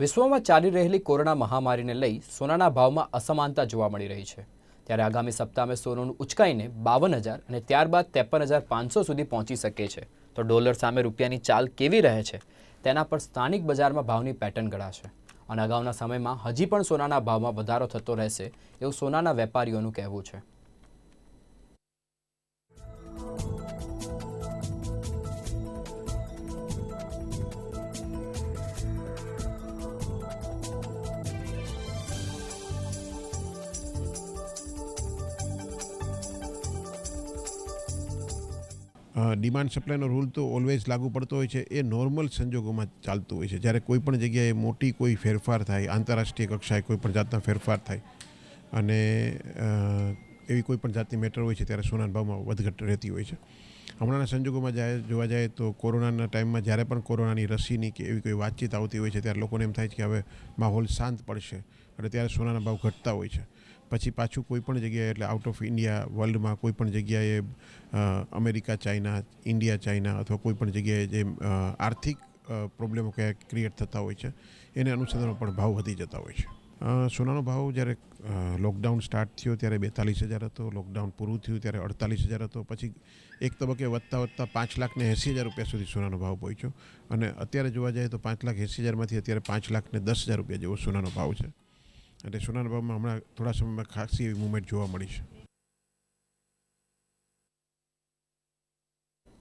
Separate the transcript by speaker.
Speaker 1: વિશ્વમાં ચાલી રહેલી કોરોના મહામારીને લઈ સોનાના ભાવમાં અસમાનતા જોવા મળી રહી છે. ત્યારે આગામી સપ્તાહમાં સોનું ઉચકાઈને બાવન હજાર અને ત્યારબાદ ત્રેપન હજાર પાંચસો સુધી પહોંચી શકે છે. તો ડોલર સામે રૂપિયાની ચાલ કેવી રહે છે? તેના પર સ્થાનિક બજારમાં ભાવની પેટર્ન ઘડાશે અને અગાઉના સમયમાં હજી પણ સોનાના ભાવમાં વધારો થતો રહેશે એવું સોનાના વેપારીઓનું કહેવું છે.
Speaker 2: ડિમાન્ડ સપ્લાયનો રૂલ તો ઓલવેઝ લાગુ પડતો હોય છે. એ નોર્મલ સંજોગોમાં ચાલતું હોય છે. જ્યારે કોઈ પણ જગ્યાએ મોટી કોઈ ફેરફાર થાય, આંતરરાષ્ટ્રીય કક્ષાએ કોઈ પણ જાતના ફેરફાર થાય અને એવી કોઈ પણ જાતની મેટર હોય છે, ત્યારે સોનાના ભાવમાં વધઘટ રહેતી હોય છે. હમણાંના સંજોગોમાં જાય જોવા જાય તો કોરોનાના ટાઈમમાં જ્યારે પણ કોરોનાની રસીની કે એવી કોઈ વાતચીત આવતી હોય છે, ત્યારે લોકોને એમ થાય છે કે હવે માહોલ શાંત પડશે એટલે ત્યારે સોનાના ભાવ ઘટતા હોય છે. પછી પાછું કોઈ પણ જગ્યાએ, એટલે આઉટ ઓફ ઇન્ડિયા વર્લ્ડમાં કોઈ પણ જગ્યાએ અમેરિકા ચાઇના ઇન્ડિયા ચાઇના અથવા કોઈ પણ જગ્યાએ જે આર્થિક પ્રોબ્લેમો ક્યાંક ક્રિએટ થતા હોય છે, એને અનુસંધાનમાં પણ ભાવ વધી જતા હોય છે. સોનાનો ભાવ જ્યારે લોકડાઉન સ્ટાર્ટ થયો ત્યારે બેતાલીસ હજાર હતો લોકડાઉન પૂરું થયું ત્યારે અડતાલીસ હજાર હતો. પછી એક તબક્કે વધતા વધતા પાંચ લાખ ને એંસી હજાર રૂપિયા સુધી સોનાનો ભાવ પહોંચ્યો. અને અત્યારે જોવા જાય તો પાંચ લાખ એંસી હજારમાંથી અત્યારે પાંચ લાખ ને દસ હજાર રૂપિયા જેવો સોનાનો ભાવ છે. એટલે સોનાના ભાવમાં હમણાં થોડા સમયમાં ખાસી એવી મુવમેન્ટ જોવા મળી છે.